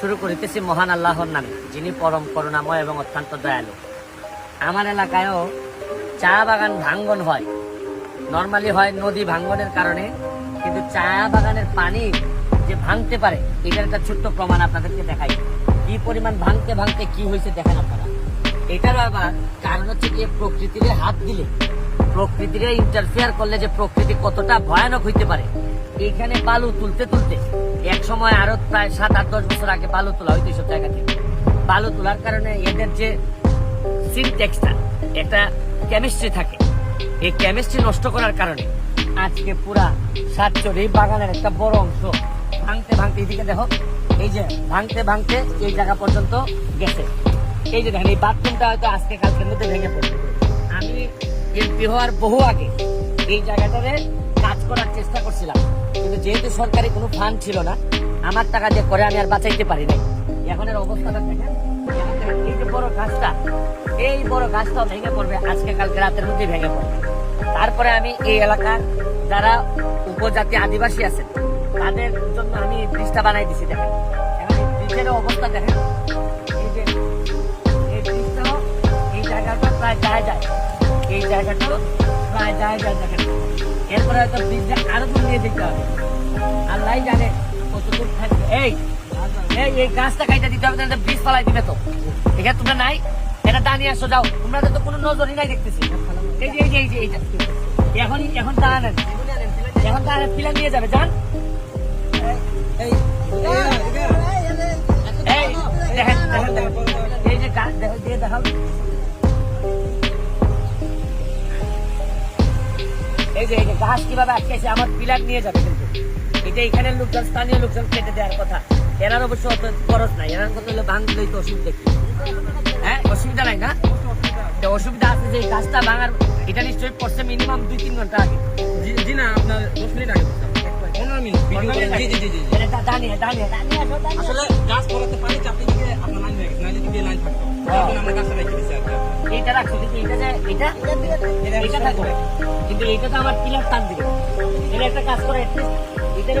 শুরু করিতেছি মহান আল্লাহর নামে, যিনি পরম করুণাময় এবং অত্যন্ত দয়ালু। আমার এলাকায়ও চা বাগান ভাঙ্গন হয়। নর্মালি হয় নদী ভাঙ্গনের কারণে, কিন্তু চা বাগানের পানি যে ভাঙতে পারে, এটার একটা ছোট্ট প্রমাণ আপনাদেরকে দেখাই। কি পরিমাণ ভাঙতে ভাঙতে কি হয়েছে দেখেন আপনারা। এটার আবার কারণ হচ্ছে কি, প্রকৃতির হাত দিলে প্রকৃতির ইন্টারফেয়ার করলে যে প্রকৃতি কতটা ভয়ানক হইতে পারে এইখানে বালু তুলতে তুলতে এক সময় আরও প্রায় সাত আট, দশ বছর আগে বালু তোলা হইতো এইসব জায়গা থেকে। বালু তোলার কারণে এদের যে সিনটেক্সটা একটা কেমিস্ট্রি থাকে। এই কেমিস্ট্রি নষ্ট করার কারণে আজকে পুরা সাতচর এই বাগানের একটা বড় অংশ ভাঙতে ভাঙতে, এদিকে দেখো, এই যে ভাঙতে ভাঙতে এই জায়গা পর্যন্ত গেছে। এই যে দেখেন, এই বাথরুমটা হয়তো আজকে কালকের মধ্যে ভেঙে পড়বে। আমি এমপি হওয়ার বহু আগে এই জায়গাটারে কাজ করার চেষ্টা করছিলাম। কিন্তু যেহেতু সরকারি কোনো ফান্ড ছিল না, আমার টাকা দিয়ে করে আমি আর বাঁচাইতে পারি নাই এখন এর অবস্থাটা দেখেন, এই যে বড় গাছটা, এই বড় গাছটাও ভেঙে পড়বে, আজকে কালকে রাতের মধ্যেই ভেঙে পড়বে। তারপরে আমি এই এলাকার যারা উপজাতি আদিবাসী আছেন তাদের জন্য আমি ব্রিজটা বানাই দিছি, দেখেন। এখন ব্রিজের অবস্থা দেখেন, এই যে, এই ব্রিজটাও এই জায়গাটা প্রায় যায় যায়। এই জায়গাটাও প্রায় যায় দেখেন দিবে তো এখানে তোমরা নাই এটা তোমরা তো কোনো নজরই নাই দেখতেছি এই যে এই যে এই যে এখন এখন দাঁড়ান এখন দাঁড়ান পিলা নিয়ে যাবে যান এই দেখেন দেখেন এই যে গাছ দেখো দিয়ে দেখাও এই যে গাছ কীভাবে আটকেছে আমার পিলার নিয়ে যাবে কিন্তু। এটা এখানের লোকজন স্থানীয় লোকজন কেটে দেওয়ার কথা। এনার অবশ্য অত খরচ নাই এনার কথা হলো ভাঙলেই তো অসুবিধা কি? হ্যাঁ অসুবিধা নাই না? অসুবিধা আছে যে গাছটা ভাঙার এটা নিশ্চয়ই পড়ছে মিনিমাম দুই তিন ঘণ্টা আগে। জি না আপনার দশ মিনিট আগে পনেরো মিনিট। জি জি জি জি। আসলে গাছ পড়াতে পানি চাপতে গিয়ে আপনার গেছে লাইন থাকতো। তখন আমরা গাছটা রেখে দিচ্ছি আর এইটা রাখছো কিন্তু এইটা যে এটা এটা থাকবে। কিন্তু এইটা তো আমার পিলার টান দিবে এটা একটা কাজ করে এটার